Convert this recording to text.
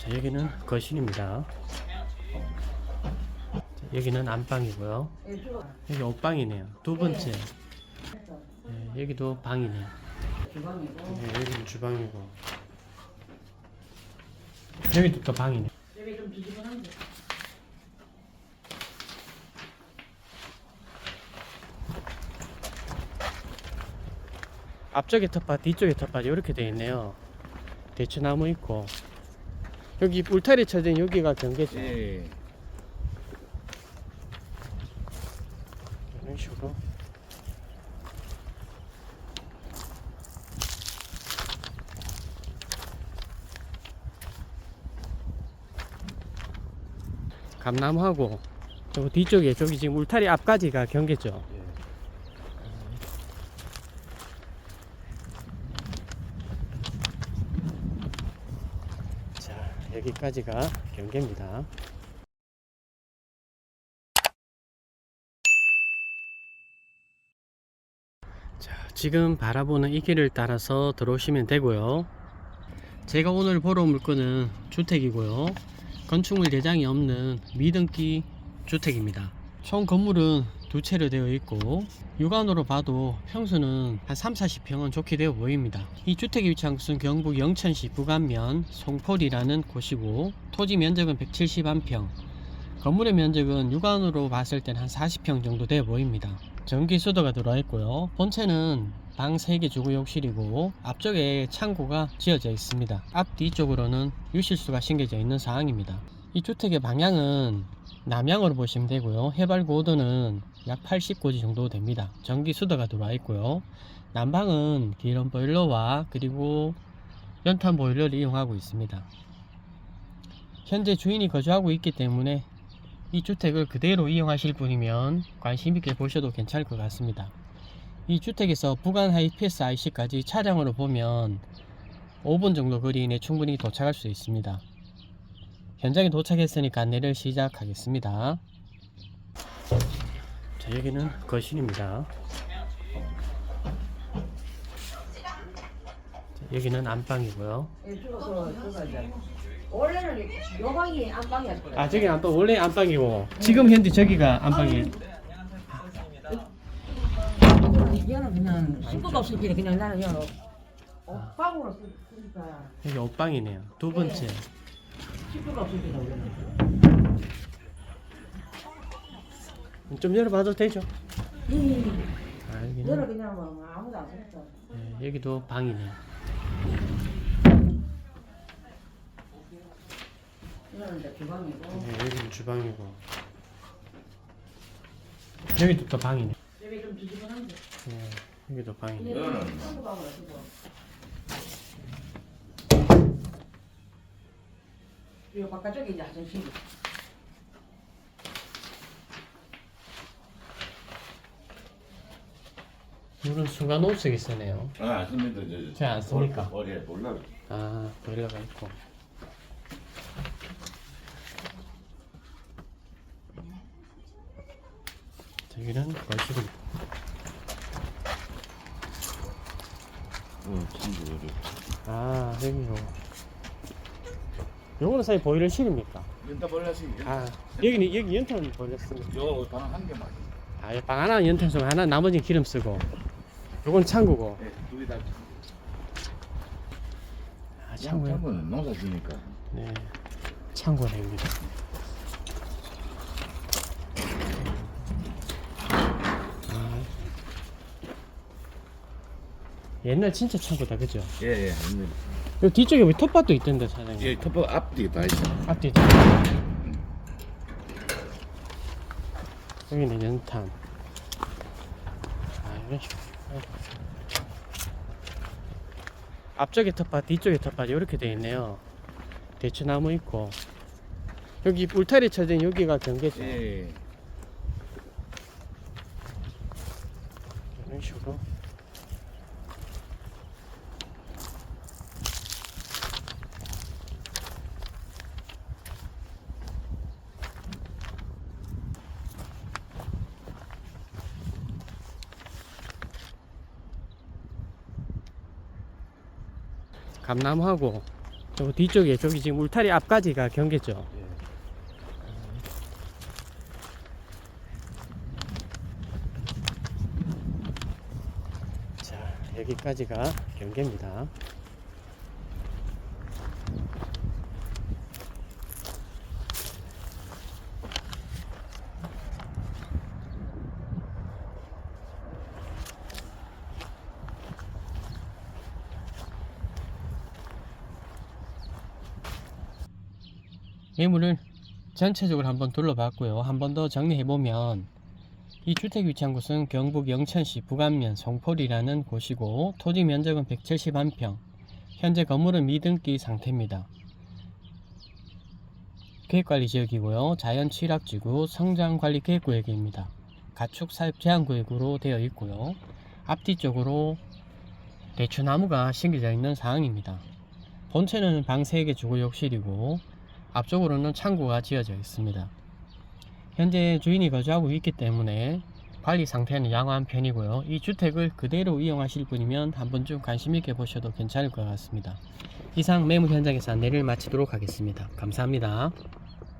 자, 여기는 거실입니다. 자, 여기는 안방이고요. 여기 옷방이네요. 두 번째. 네, 여기도 방이네요. 네, 여기는 주방이고. 여기도 또 방이네. 여기 좀 뒤집어놨는데 앞쪽에 텃밭, 뒤쪽에 텃밭 이렇게 되어 있네요. 대추나무 있고. 여기 울타리 쳐진 여기가 경계죠. 예. 이런 식으로. 감나무하고 저 뒤쪽에 저기 지금 울타리 앞까지가 경계죠. 자 여기까지가 경계입니다. 자, 지금 바라보는 이 길을 따라서 들어오시면 되고요. 제가 오늘 보러 올 물건은 주택이고요. 건축물 대장이 없는 미등기 주택입니다. 총 건물은 두 채로 되어 있고 육안으로 봐도 평수는 한 3, 40평은 좋게 되어 보입니다. 이 주택의 위치한 곳은 경북 영천시 부간면 송포리라는 곳이고 토지 면적은 171평 건물의 면적은 육안으로 봤을 때는 한 40평 정도 되어 보입니다. 전기 수도가 들어와 있고요. 본체는 방 3개 주거 욕실이고 앞쪽에 창고가 지어져 있습니다. 앞 뒤쪽으로는 유실수가 심겨져 있는 상황입니다. 이 주택의 방향은 남향으로 보시면 되고요. 해발 고도는 약 80고지 정도 됩니다. 전기 수도가 들어와 있고요. 난방은 기름 보일러와 그리고 연탄 보일러를 이용하고 있습니다. 현재 주인이 거주하고 있기 때문에 이 주택을 그대로 이용하실 분이면 관심 있게 보셔도 괜찮을 것 같습니다. 이 주택에서 부간 하이패스 IC까지 차량으로 보면 5분 정도 거리 이내 충분히 도착할 수 있습니다. 현장에 도착했으니까 안내를 시작하겠습니다. 자, 여기는 거실입니다. 자, 여기는 안방이고요. 원래는 요 방이 안방이었 거예요. 아, 저기 안방 원래 안방이고 지금 현재 저기가 안방이에요. 얘는 그냥 식구가 없을 때 그냥 나는 얘는 옷방으로 쓰니까 여기 옷방이네요. 두 번째. 식구가 없을 때는 좀 열어봐도 되죠? 예, 아, 여기는 얘는 그냥 뭐 아무도 안 쓰니까 네, 여기도 방이네요. 이제 주방이고 네, 여기는 주방이고 여기도 또 방이네. 여기 좀 뒤집어놨는데 네, 여기도 방이네. 쓰고 그리고 바깥쪽에 이제 화장실 물은 순간 옵색이 쓰네요. 아. 저, 저. 잘안 씁니까? 머리에 몰라. 아, 보일러가 있고. 저기는 거실입니다. 어, 친구 여기. 아, 여기요. 요거는 사실 보일러 실입니까? 연타 몰라시. 아, 여기는 여기 연탄 보일러 씁니다. 요방 한 개만. 아, 방 하나 연탄 쓰고 하나 나머지는 기름 쓰고. 요건 창고고. 예, 두개 다. 아, 창고요. 창고는 농사 지니까. 네. 창고입니다. 아. 옛날 진짜 창고다, 그죠? 예, 예. 요 뒤쪽에 왜 텃밭도 있던데, 사장님? 예, 터보 앞뒤 다 있어. 앞뒤. 여기는 연탄. 아, 이런 식으로. 앞쪽에 텃밭, 뒤쪽에 텃밭 이렇게 돼 있네요. 대추나무 있고. 여기 울타리 쳐진 여기가 경계죠. 예. 이런 식으로. 감나무하고 저 뒤쪽에 저기 지금 울타리 앞까지가 경계죠. 자 여기까지가 경계입니다. 매물을 전체적으로 한번 둘러봤고요. 한 번 더 정리해보면 이 주택 위치한 곳은 경북 영천시 북안면 송포리라는 곳이고 토지 면적은 171평 현재 건물은 미등기 상태입니다. 계획관리 지역이고요. 자연 취락지구 성장관리 계획구역입니다. 가축 사육 제한 구역으로 되어 있고요. 앞뒤 쪽으로 대추나무가 심겨져 있는 상황입니다. 본체는 방 3개 주거 욕실이고 앞쪽으로는 창고가 지어져 있습니다. 현재 주인이 거주하고 있기 때문에 관리 상태는 양호한 편이고요. 이 주택을 그대로 이용하실 분이면 한 번쯤 관심 있게 보셔도 괜찮을 것 같습니다. 이상 매물 현장에서 안내를 마치도록 하겠습니다. 감사합니다.